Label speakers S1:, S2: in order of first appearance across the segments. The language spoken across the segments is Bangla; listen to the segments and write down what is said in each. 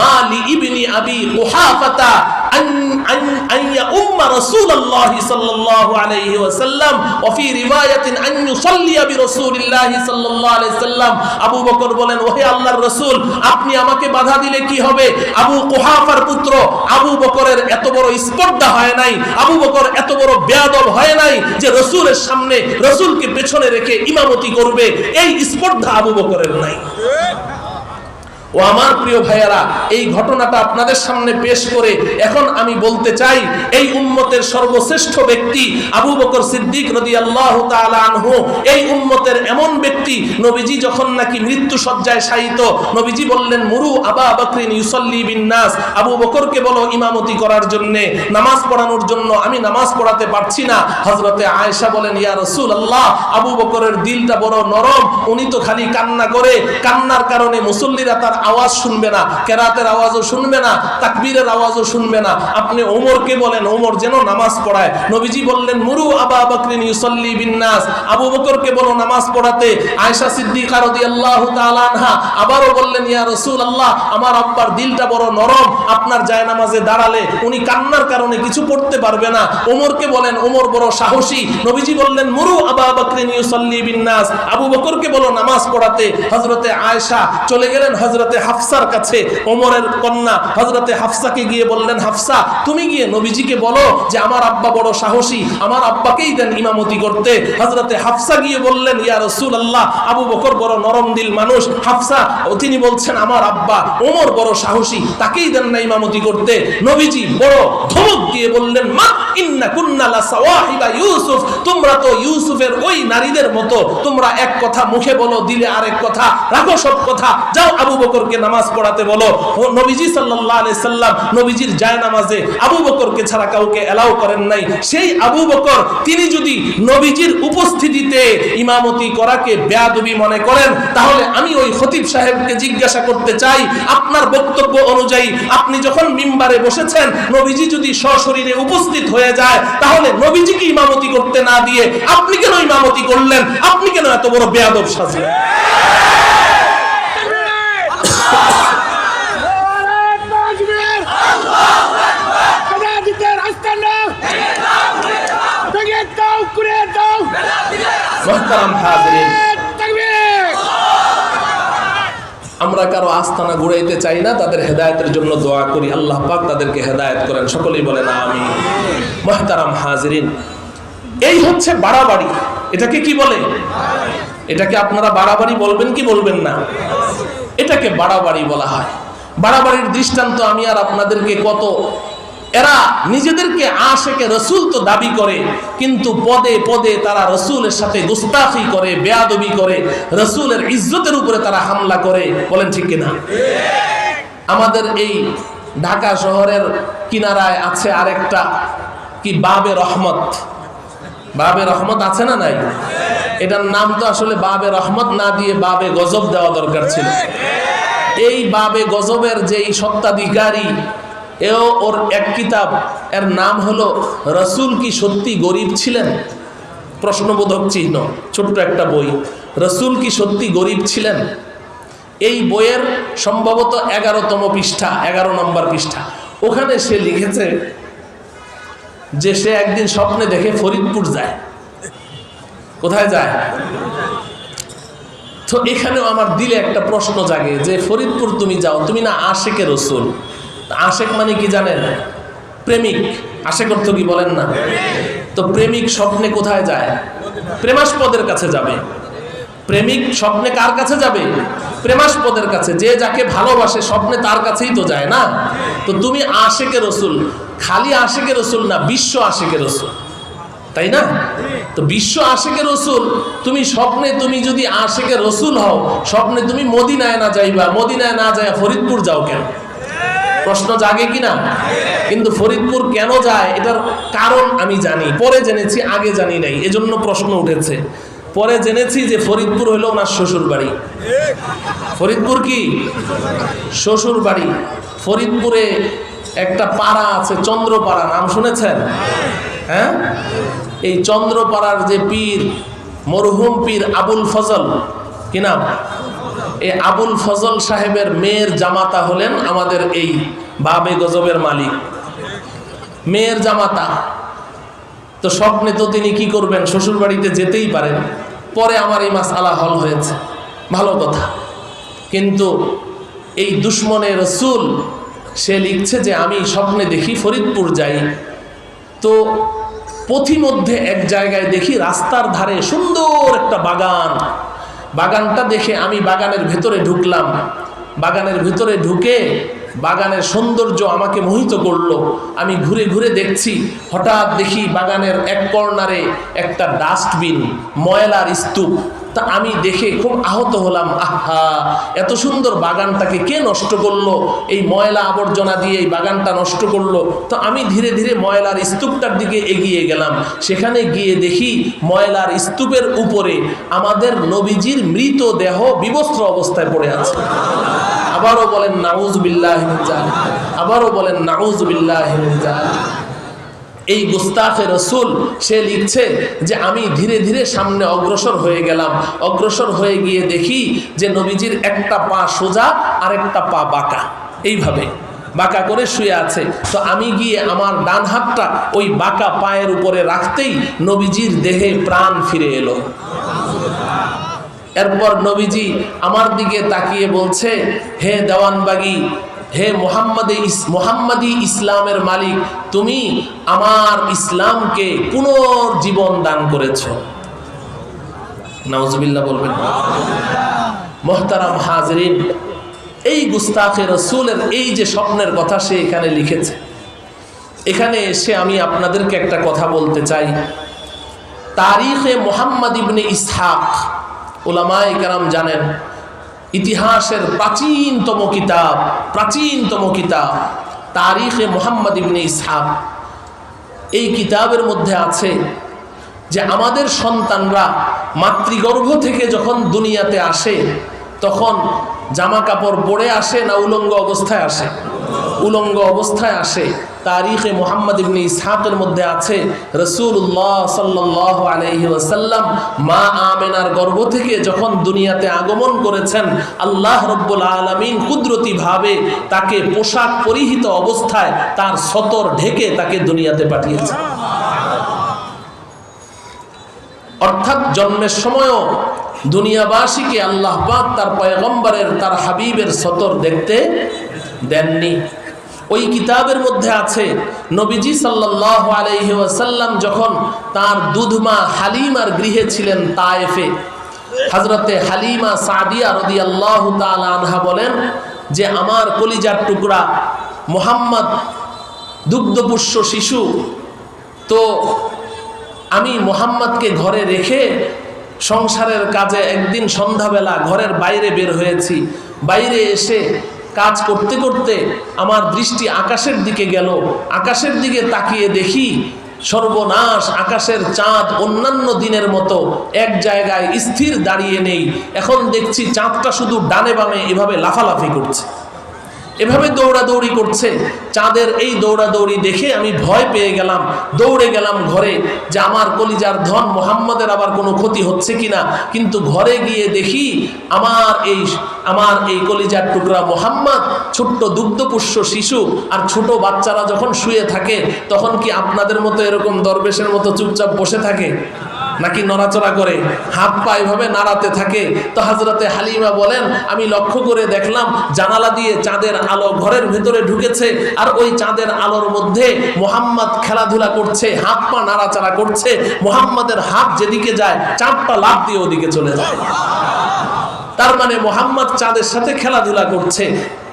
S1: মালি ইবনি আবি কুহাফাতা আন আন আন ইয়াউম্মা রাসূলুল্লাহ সাল্লাল্লাহু আলাইহি ওয়াসাল্লাম, ওয়া ফি রিওয়ায়াতিন আন ইউসাল্লি বিরাসূলিল্লাহ সাল্লাল্লাহু আলাইহি সাল্লাম আবু বকর বলেন, ওহে আল্লাহর রাসূল, আপনি আমাকে বাধা দিলে কি হবে? আবু কুহাফার পুত্র আবু বকরের এত বড় স্পর্ধা হয় নাই। আবু বকর এত বড় বেয়াদব হয় নাই যে রসুলের সামনে, রসুলকে পেছনে রেখে ইমামতি করবে। এই স্পর্ধা আবু বকরের নাই। ও আমার প্রিয় ভাইয়ারা, এই ঘটনাটা আপনাদের সামনে পেশ করে এখন আমি বলতে চাই, এই উম্মতের সর্বশ্রেষ্ঠ ব্যক্তি আবু বকর সিদ্দিক রদি আল্লাহ আনহু, এই উম্মতের এমন ব্যক্তি নবীজি যখন নাকি মৃত্যু সজ্জায় শায়িত, নবীজি বললেন, মুরু আবা বকরিন ইউসল্লি বিন্নাস। আবু বকরকে বলো, ইমামতি করার জন্য, নামাজ পড়ানোর জন্য আমি নামাজ পড়াতে পারছি না। হজরতে আয়েশা বলেন, ইয়া রসুল আল্লাহ আবু বকরের দিলটা বড় নরম। উনি তো খালি কান্না করে, কান্নার কারণে মুসল্লিরা তার আওয়াজ শুনবে না, কেরাতের আওয়াজও শুনবে না, তাকবীরের আওয়াজও শুনবে না। আপনি ওমরকে বলেন, ওমর যেন নামাজ পড়ায়। নবীজি বললেন, মুরু আবা বকরিন ইউসল্লি বিন্নাস। আবু বকরকে বলো, নামাজ পড়াতে। আয়েশা সিদ্দিকা রাদিয়াল্লাহু তাআলা আনহা আবারও বললেন, ইয়া রাসূলুল্লাহ, আমার আব্বার দিলটা বড় নরম, আপনার জায়নামাজে দাঁড়ালে উনি কান্নার কারণে কিছু পড়তে পারবে না। ওমরকে বলেন, ওমর বড় সাহসী। নবীজি বললেন, মুরু আবা বকরিন ইউসল্লি বিন্নাস। আবু বকরকে বলো, নামাজ পড়াতে। হযরতে আয়েশা চলে গেলেন, হযরতে হাফসার কাছে ওমরের কন্যা হযরতে হাফসাকে গিয়ে বললেন, হাফসা, তুমি গিয়ে নবীজিকে বলো যে আমার আব্বা বড় সাহসী, আমার আব্বাকেই দেন ইমামতি করতে। হযরতে হাফসা গিয়ে বললেন, ইয়া রাসূলুল্লাহ, আবু বকর বড় নরম দিল মানুষ। হাফসা, তিনি বলছেন, আমার আব্বা ওমর বড় সাহসী, তাকেই দেন না ইমামতি করতে। নবীজি বড় ধমক দিয়ে বললেন, মা, ইন্না কুন্না লা সাওয়াহিবা ইউসুফ, তোমরা তো ইউসুফের ওই নারীদের মতো, তোমরা এক কথা মুখে বলো, দিলে আরেক কথা, রাখো সব কথা, যাও আবু বকরকে নামাজ পড়াতে বলো। নবীজি সাল্লাল্লাহু আলাইহি সাল্লাম নবীজির জায়নামাজে আবু বকরকে ছাড়া কাউকে এলাও করেন নাই। সেই আবু বকর তিনি যদি নবীজির উপস্থিতিতে ইমামতি করাকে বেয়াদবি মনে করেন, তাহলে আমি ওই খতিব সাহেবকে জিজ্ঞাসা করতে চাই, আপনার বক্তব্য অনুযায়ী আপনি যখন মিম্বারে বসেছেন, নবীজি যদি সশরীরে উপস্থিত হয়ে যায়, তাহলে নবীজিকে ইমামতি করতে না দিয়ে আপনি কেন ইমামতি করলেন? আপনি কেন এত বড় বেয়াদব সাজলেন? মহতারাম হাজরিন। আমরা কারও আস্তানা ঘুরাইতে চাই না, তাদের হেদায়েতের জন্য দোয়া করি। আল্লাহ পাক তাদেরকে হেদায়েত করেন। সকলেই বলেন আমি মহতারাম হাজরিন, এই হচ্ছে বাড়াবাড়ি। এটাকে কি বলে? এটাকে আপনারা বাড়াবাড়ি বলবেন কি বলবেন না? এটাকে বাড়াবাড়ি বলা হয়। বাড়াবাড়ির দৃষ্টান্ত আমি আর আপনাদেরকে কত এরা নিজেদেরকে আশেকে রসুল তো দাবি করে, কিন্তু পদে পদে তারা রসুলের সাথে গুস্তাফি করে, বেয়াদবি করে, রসুলের ইজ্জতের উপরে তারা হামলা করে। বলেন ঠিক কিনা? আমাদের এই ঢাকা শহরের কিনারায় আছে আরেকটা কি বাবে রহমত? বাবে রহমত আছে না নাই? এটার নাম তো আসলে বাবে রহমত না দিয়ে বাবে গজব দেওয়া দরকার ছিল। এই বাবে গজবের যেই সত্ত্বাধিকারী এও ওর এক কিতাব। এর নাম হলো, রসুল কি সত্যি গরিব ছিলেন? প্রশ্নবোধক চিহ্ন, ছোট্ট একটা বই। রসুল কি সত্যি গরিব ছিলেন? এই বইয়ের সম্ভবত এগারোতম পৃষ্ঠা, এগারো নম্বর পৃষ্ঠা। ওখানে সে লিখেছে যে সে একদিন স্বপ্নে দেখে ফরিদপুর যায়। কোথায় যায়? তো এখানেও আমার দিলে একটা প্রশ্ন জাগে যে, ফরিদপুর তুমি যাও, তুমি না আশেকে রসুল? আশেক মানে কি জানেন? প্রেমিক। আশেক অর্থ কি বলেন না? তো প্রেমিক স্বপ্নে কোথায় যায়? প্রেমাস্পদের কাছে যাবে। প্রেমিক স্বপ্নে কার কাছে যাবে? প্রেমাস্পদের কাছে। যে যাকে ভালোবাসে স্বপ্নে তার কাছেই তো যায় না? তো তুমি আশেকে রসুল। খালি আশেকে রসুল না, বিশ্ব আশেকে রসুল। তাই না? তো বিশ্ব আশেকে রসুল, তুমি স্বপ্নে তুমি যদি আশেকে রসুল হও, স্বপ্নে তুমি মদিনায় না যাইবা, মদিনায় না যায় ফরিদপুর যাও কেন? প্রশ্ন জাগে কিনা? কিন্তু ফরিদপুর কেন যায়, এটার কারণ আমি জানি। পরে জেনেছি, আগে জানি নাই, এজন্য প্রশ্ন উঠেছে। পরে জেনেছি যে ফরিদপুর হলো ওনার শ্বশুর বাড়ি ফরিদপুর কি? শ্বশুর বাড়ি ফরিদপুরে একটা পাড়া আছে, চন্দ্রপাড়া, নাম শুনেছেন? হ্যাঁ? এই চন্দ্রপাড়ার যে পীর, মরহুম পীর আবুল ফজল, কি নাম? আবুল ফজল সাহেবের মেয়ের জামাতা হলেন আমাদের এই বাবে গজবের মালিক। মেয়ের জামাতা। তো স্বপ্নে তো তিনি কি করবেন? শ্বশুর বাড়িতে যেতেই পারেন। পরে আমার এই মাস আলা হল হয়েছে। ভালো কথা। কিন্তু এই দুশ্মনে রসুল, সে লিখছে যে আমি স্বপ্নে দেখি ফরিদপুর যাই। তো পথিমধ্যে এক জায়গায় দেখি রাস্তার ধারে সুন্দর একটা বাগান। বাগানটা দেখে আমি বাগানের ভেতরে ঢুকলাম। বাগানের ভেতরে ঢুকে বাগানের সৌন্দর্য আমাকে মোহিত করল। আমি ঘুরে ঘুরে দেখছি, হঠাৎ দেখি বাগানের এক কর্নারে একটা ডাস্টবিন, ময়লার স্তূপ। তা আমি দেখে খুব আহত হলাম, আহা, এত সুন্দর বাগানটাকে কে নষ্ট করল? এই ময়লা আবর্জনা দিয়ে এই বাগানটা নষ্ট করল। তো আমি ধীরে ধীরে ময়লার স্তূপটার দিকে এগিয়ে গেলাম। সেখানে গিয়ে দেখি ময়লার স্তূপের উপরে আমাদের নবীজির মৃতদেহ বিবস্ত্র অবস্থায় পড়ে আছে। আবারও বলেন, নাউজ বিল্লাহ আবারও বলেন, নাউজ বিল্লাহ এই গুস্তাফে রসুল, সে লিখছে যে আমি ধীরে ধীরে সামনে অগ্রসর হয়ে গেলাম। অগ্রসর হয়ে গিয়ে দেখি যে নবীজির একটা পা সোজা আর একটা পা বাঁকা। এইভাবে বাঁকা করে শুয়ে আছে। তো আমি গিয়ে আমার ডান হাতটা ওই বাঁকা পায়ের উপরে রাখতেই নবীজির দেহে প্রাণ ফিরে এলো। এরপর নবীজি আমার দিকে তাকিয়ে বলছে, হে দেওয়ানবাগি হে মোহাম্মদে মোহাম্মদী ইসলামের মালিক, তুমি আমার ইসলামকে পুনর্জীবন দান করেছ। নাউজবিল্লা বলবেন। মোহতারাম হাজরিন, এই গুস্তাখে রসুলের এই যে স্বপ্নের কথা সে এখানে লিখেছে, এখানে এসে আমি আপনাদেরকে একটা কথা বলতে চাই। তারিখে মোহাম্মদ ইবনে ইসহাক ওলামাই কারাম জানেন ইতিহাসের প্রাচীনতম কিতাব প্রাচীনতম কিতাব, তারিখে মোহাম্মদ ইবনে ইসহাক। এই কিতাবের মধ্যে আছে যে আমাদের সন্তানরা মাতৃগর্ভ থেকে যখন দুনিয়াতে আসে তখন জামা কাপড় পরে আসে না উলঙ্গ অবস্থায় আসে? উলঙ্গ অবস্থায় আসে। তারিখে মোহাম্মদ ইবনে ইসহাকের মধ্যে আছে রসুল্লাহ সাল্লাহ আলহি ওসাল্লাম মা আমেনার গর্ভ থেকে যখন দুনিয়াতে আগমন করেছেন, আল্লাহ রব্বুল আলমিন কুদরতিভাবে তাকে পোশাক পরিহিত অবস্থায় তার সতর ঢেকে তাকে দুনিয়াতে পাঠিয়েছে। অর্থাৎ জন্মের সময়ও দুনিয়াবাসীকে আল্লাহ পাক তার পয়গম্বরের, তার হাবিবের সতর দেখতে দেননি। ওই কিতাবের মধ্যে আছে, নবীজি সাল্লাহ আলহি ওয়াসাল্লাম যখন তার দুধমা হালিমার গৃহে ছিলেন তায়েফে হজরতে হালিমা সাদিয়া রদি আল্লাহ আনহা বলেন যে, আমার কলিজার টুকরা মোহাম্মদ দুগ্ধপুষ্য শিশু, তো আমি মোহাম্মদকে ঘরে রেখে সংসারের কাজে একদিন সন্ধ্যাবেলা ঘরের বাইরে বের হয়েছি। বাইরে এসে কাজ করতে করতে আমার দৃষ্টি আকাশের দিকে গেল। আকাশের দিকে তাকিয়ে দেখি সর্বনাশ আকাশের চাঁদ অন্যান্য দিনের মতো এক জায়গায় স্থির দাঁড়িয়ে নেই। এখন দেখছি চাঁদটা শুধু ডানে বামে এভাবে লাফালাফি করছে। এভাবে দৌড়াদৌড়ি করছে। চাঁদের এই দৌড়াদৌড়ি দেখে আমি ভয় পেয়ে গেলাম। দৌড়ে গেলাম ঘরে যে আমার কলিজার ধন মোহাম্মদের আবার কোনো ক্ষতি হচ্ছে কিনা। কিন্তু ঘরে গিয়ে দেখি আমার এই আমার এই কলিজার টুকরা মোহাম্মদ, ছোট্ট দুগ্ধপুষ্য শিশু আর ছোট বাচ্চারা যখন শুয়ে থাকে, তখন কি আপনাদের মতো এরকম দরবেশের মতো চুপচাপ বসে থাকে? নাকি নড়াচড়া করে হাত পা এভাবে নাড়াতে থাকে? তো হাজরতে হালিমা বলেন, আমি লক্ষ্য করে দেখলাম জানালা দিয়ে চাঁদের আলো ঘরের ভেতরে ঢুকেছে আর ওই চাঁদের আলোর মধ্যে মোহাম্মদ খেলাধুলা করছে, হাত পা নাড়াচাড়া করছে, মোহাম্মদের হাত যেদিকে যায় চাঁদটা লাভ দিয়ে ওদিকে চলে যায়। তার মানে মোহাম্মদ চাঁদের সাথে খেলাধুলা করছে।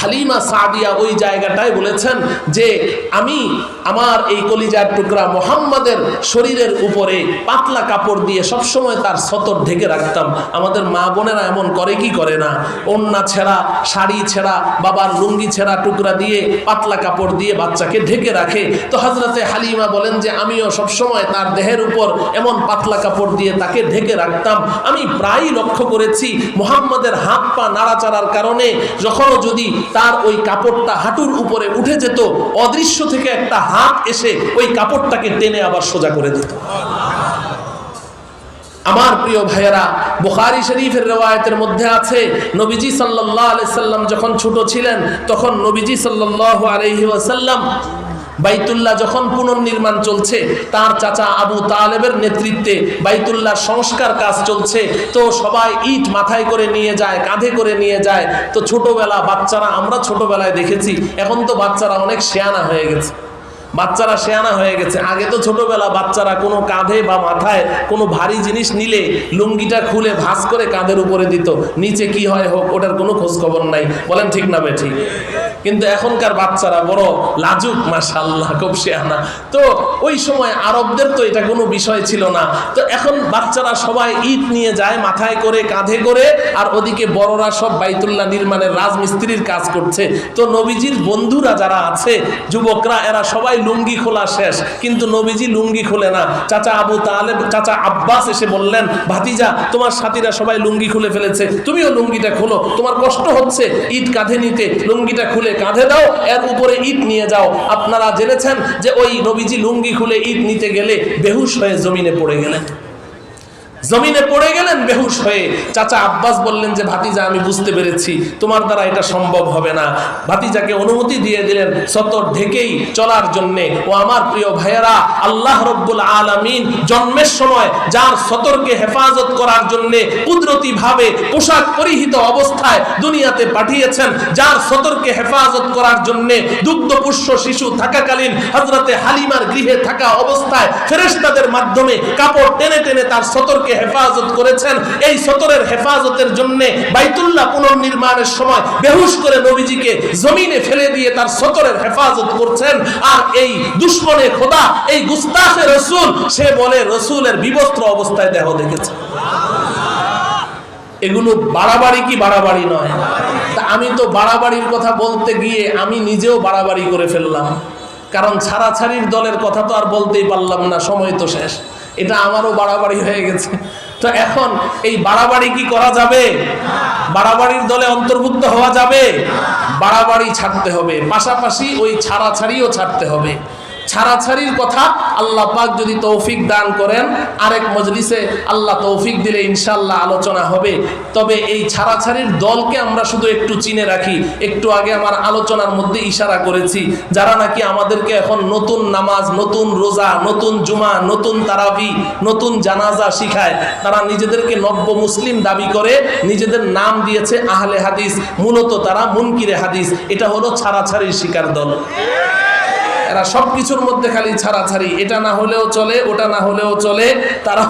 S1: হালিমা সাদিয়া ওই জায়গাটায় বলেছেন যে আমি আমার এই কলিজার টুকরা মোহাম্মদের শরীরের উপরে পাতলা কাপড় দিয়ে সবসময় তার সতর ঢেকে রাখতাম। আমাদের মা বোনেরা এমন করে কি করে না? অন্যা ছেঁড়া, শাড়ি ছেঁড়া, বাবার লুঙ্গি ছেঁড়া টুকরা দিয়ে পাতলা কাপড় দিয়ে বাচ্চাকে ঢেকে রাখে। তো হজরতে হালিমা বলেন যে আমিও সবসময় তার দেহের উপর এমন পাতলা কাপড় দিয়ে তাকে ঢেকে রাখতাম। আমি প্রায়ই লক্ষ্য করেছি মোহাম্মদের হাত পা নাড়াচাড়ার কারণে, যখনও যদি তার ওই কাপড়টা হাঁটুর উপরে উঠে যেত, অদৃশ্য থেকে একটা হাত এসে ওই কাপড়টাকে টেনে আবার সোজা করে দিত। আমার প্রিয় ভাইয়েরা, বোখারি শরীফের রেওয়ায়তের মধ্যে আছে, নবীজি সাল্লাহ আলাইসাল্লাম যখন ছোট ছিলেন, তখন নবীজি সাল্লাহ আলাইহি ওয়াসাল্লাম বাইতুল্লাহ যখন পুনর্নির্মাণ চলছে, তার চাচা আবু তালেবের নেতৃত্বে বাইতুল্লাহ সংস্কার কাজ চলছে। তো সবাই ইট মাথায় করে নিয়ে যায়, কাঁধে করে নিয়ে যায়। তো ছোটবেলা বাচ্চারা, আমরা ছোটবেলায় দেখেছি, এখন তো বাচ্চারা অনেক শেয়ানা হয়ে গেছে। বাচ্চারা শেয়ানা হয়ে গেছে। আগে তো ছোটবেলা বাচ্চারা কোনো কাঁধে বা মাথায় কোনো ভারী জিনিস নিলে লুঙ্গিটা খুলে ভাঁজ করে কাঁধের উপরে দিত। নিচে কি হয় হোক, ওটার কোনো খোঁজখবর নাই। বলেন ঠিক না বে ঠিক কিন্তু এখনকার বাচ্চারা বড় লাজুক মাশাল্লাহ খুব শেয়ানা তো ওই সময় আরবদের তো এটা কোনো বিষয় ছিল না। তো এখন বাচ্চারা সবাই ইট নিয়ে যায়, মাথায় করে, কাঁধে করে, আর ওদিকে বড়রা সব বাইতুল্লাহ নির্মাণের রাজমিস্ত্রির কাজ করছে। তো নবীজির বন্ধুরা যারা আছে, যুবকরা, এরা সবাই লুঙ্গি খোলা শেষ। কিন্তু নবীজি লুঙ্গি খোলে না। চাচা আবু তালেব, চাচা আব্বাস এসে বললেন, ভাতিজা, তোমার সাথীরা সবাই লুঙ্গি খুলে ফেলেছে। তুমিও লুঙ্গিটা খোলো। তোমার কষ্ট হচ্ছে ইট কাঁধে নিতে, লুঙ্গিটা খুলে কাঁধে দাও, এর উপরে ইট নিয়ে যাও। আপনারা জেনেছেন যে ওই নবীজি লুঙ্গি খুলে ইট নিতে গেলে বেহুশ হয়ে জমিনে পড়ে গেলেন। জমিনে পড়ে গেলেন, বেহুশ হয়ে চাচা আব্বাস বললেন যে, ভাতিজা, আমি বুঝতে পেরেছি, তোমার দ্বারা এটা সম্ভব হবে না। ভাতিজাকে অনুমতি দিয়ে দিলেন সতর ঢেকেই চলার জন্যে। ও আমার প্রিয় ভাইয়েরা, আল্লাহ রব্বুল আলামিন জন্মের সময় যার সতরকে হেফাজত করার জন্যে কুদরতি ভাবে পোশাক পরিহিত অবস্থায় দুনিয়াতে পাঠিয়েছেন, যার সতরকে হেফাজত করার জন্যে দুগ্ধপুষ্য শিশু থাকাকালীন হজরতে হালিমার গৃহে থাকা অবস্থায় ফেরেশতাদের মাধ্যমে কাপড় টেনে টেনে তার সতরকে হেফাজত করেছেন। এই সতরের হেফাজতের জন্য বাইতুল্লাহ পুনর্নির্মাণের সময় বেহুশ করে নবীজিকে জমিনে ফেলে দিয়ে তার সতরের হেফাজত করছেন। আর এই দুশ্মনে খোদা, এই গুস্তাখে রসুল, সে বলে, রসুলের বিবস্ত্র অবস্থায় দেহ দেখেছে। এগুলো বাড়াবাড়ি কি বাড়াবাড়ি নয়? তা আমি তো বাড়াবাড়ির কথা বলতে গিয়ে আমি নিজেও বাড়াবাড়ি করে ফেললাম। কারণ ছাড়াছাড়ির দলের কথা তো আর বলতেই পারলাম না, সময় তো শেষ। এটা আমারও বাড়াবাড়ি হয়ে গেছে। তো এখন এই বাড়াবাড়ি কি করা যাবে? বাড়াবাড়ির দলে অন্তর্ভুক্ত হওয়া যাবে? বাড়াবাড়ি ছাড়তে হবে। পাশাপাশি ওই ছাড়াছাড়িও ছাড়তে হবে। ছাড়াছাড়ির কথা আল্লাহ পাক যদি তৌফিক দান করেন, আরেক মজলিসে আল্লাহ তৌফিক দিলে ইনশাল্লাহ আলোচনা হবে। তবে এই ছাড়াছাড়ির দলকে আমরা শুধু একটু চিনে রাখি। একটু আগে আমার আলোচনার মধ্যে ইশারা করেছি, যারা নাকি আমাদেরকে এখন নতুন নামাজ, নতুন রোজা, নতুন জুমা, নতুন তারাবি, নতুন জানাজা শিখায়, তারা নিজেদেরকে নব্য মুসলিম দাবি করে, নিজেদের নাম দিয়েছে আহলে হাদিস। মূলত তারা মুনকিরে হাদিস। এটা হলো ছাড়াছাড়ির শিকার দল। এরা সব কিছুর মধ্যে খালি ছাড়াছাড়ি। এটা না হলেও চলে, ওটা না হলেও চলে। তারা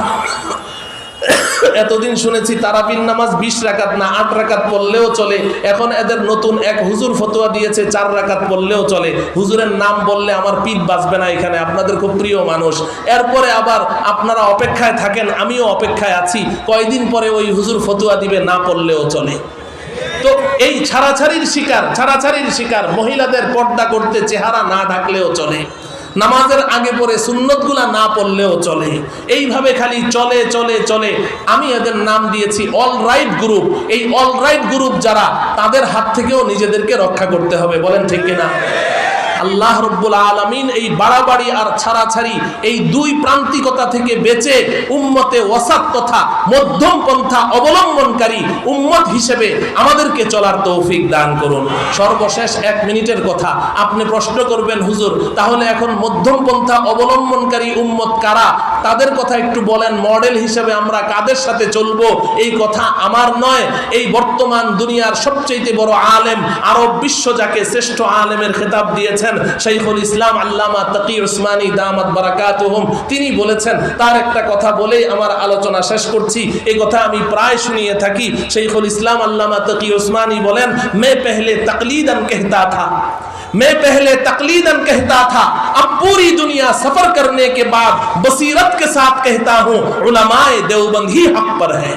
S1: এতদিন শুনেছি তারাবির নামাজ বিশ রাকাত না আট রাকাত পড়লেও চলে। এখন এদের নতুন এক হুজুর ফতোয়া দিয়েছে, চার রাকাত পড়লেও চলে। হুজুরের নাম বললে আমার পিঠ বাঁচবে না এখানে, আপনাদের খুব প্রিয় মানুষ। এরপরে আবার আপনারা অপেক্ষায় থাকেন, আমিও অপেক্ষায় আছি। কয়দিন পরে ওই হুজুর ফতোয়া দিবে না পড়লেও চলে। তো এই ছাড়াছাড়ির শিকার ছাড়াছাড়ির শিকার মহিলাদের পর্দা করতে চেহারা না ঢাকলেও চলে, নামাজের আগে পরে সুন্নতগুলা না পড়লেও চলে, এইভাবে খালি চলে চলে চলে। আমি এদের নাম দিয়েছি অল রাইট গ্রুপ। এই অল রাইট গ্রুপ যারা, তাদের হাত থেকেও নিজেদেরকে রক্ষা করতে হবে, বলেন ঠিক কিনা? আল্লাহ রব্বুল আলমিন এই বাড়াবাড়ি আর ছাড়াছাড়ি এই দুই প্রান্তিকতা থেকে বেঁচে উম্মতে ওয়াসাত তথা মধ্যম পন্থা অবলম্বনকারী উম্মত হিসেবে আমাদেরকে চলার তৌফিক দান করুন। সর্বশেষ এক মিনিটের কথা। আপনি প্রশ্ন করবেন, হুজুর, তাহলে এখন মধ্যম পন্থা অবলম্বনকারী উম্মত কারা? তাদের কথা একটু বলেন মডেল হিসেবে আমরা কাদের সাথে চলব? এই কথা আমার নয়। এই বর্তমান দুনিয়ার সবচেয়ে বড় আলেম, আরব বিশ্ব যাকে শ্রেষ্ঠ আলেমের খেতাব দিয়েছেন শৈখুল ইসলাম আল্লামা তকির উসমানী দামাত বারাকাত তিনি বলেছেন, তার একটা কথা বলেই আমার আলোচনা শেষ করছি। এই কথা আমি প্রায় শুনিয়ে থাকি। শৈখুল ইসলাম আল্লামা তকি উসমানী বলেন, মে পেহলে তকলিদান কেহতা থা। मैं पहले तकलीदन कहता था अब पूरी दुनिया सफर करने के बाद बसीरत के साथ कहता हूँ उलमाए देवबंद ही हक पर है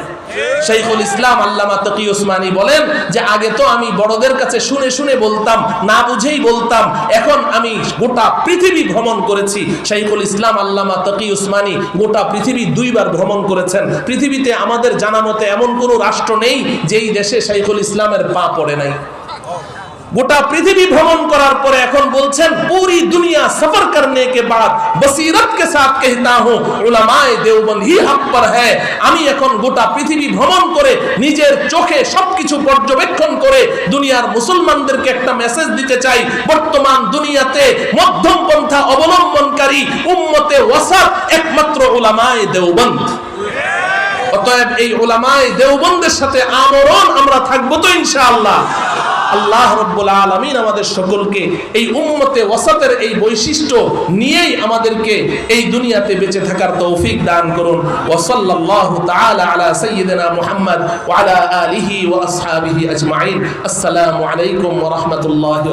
S1: শৈখুল ইসলাম আল্লামা তকি ওসমানী বলেন যে আগে তো আমি বড়দের কাছে শুনে শুনে বলতাম না বুঝেই বলতাম এখন আমি গোটা পৃথিবী ভ্রমণ করেছি শৈখুল ইসলাম আল্লামা তকি ওসমানী গোটা পৃথিবী দুইবার ভ্রমণ করেছেন পৃথিবীতে আমাদের জানা মতে এমন কোনো রাষ্ট্র নেই যেই দেশে শৈখুল ইসলামের পা পড়ে নাই গোটা পৃথিবী ভ্রমণ করার পরে এখন বলছেন, পুরি দুনিয়া সফর করনে কে বাদ, বসিরত কে সাথ কহতা হুম উলামায়ে দেওবন্দ হি হক পর হ্যায়। আমি এখন গোটা পৃথিবী ভ্রমণ করে নিজের চোখে সবকিছু পর্যবেক্ষণ করে দুনিয়ার মুসলমানদেরকে একটা মেসেজ দিতে চাই। বর্তমান দুনিয়াতে মধ্যম পন্থা অবলম্বনকারী উম্মতে ওয়াসাত একমাত্র উলামায়ে দেওবন্দ। অতএব এই ওলামায় দেওবন্দের সাথে আমরণ আমরা থাকব তো ইনশাআল্লাহ। আল্লাহ রব্বুল আলমিন আমাদের সকলকে এই উম্মতে ওয়াসাতের এই বৈশিষ্ট্য নিয়েই আমাদেরকে এই দুনিয়াতে বেঁচে থাকার তৌফিক দান করুন। ওসল্লাহ আলা সৈয়দনা মুহাম্মদ ওয়ালা আলিহি ওয়া আসহাবিহি আজমাইন। আসসালামু আলাইকুম ওরহমতুল্লাহ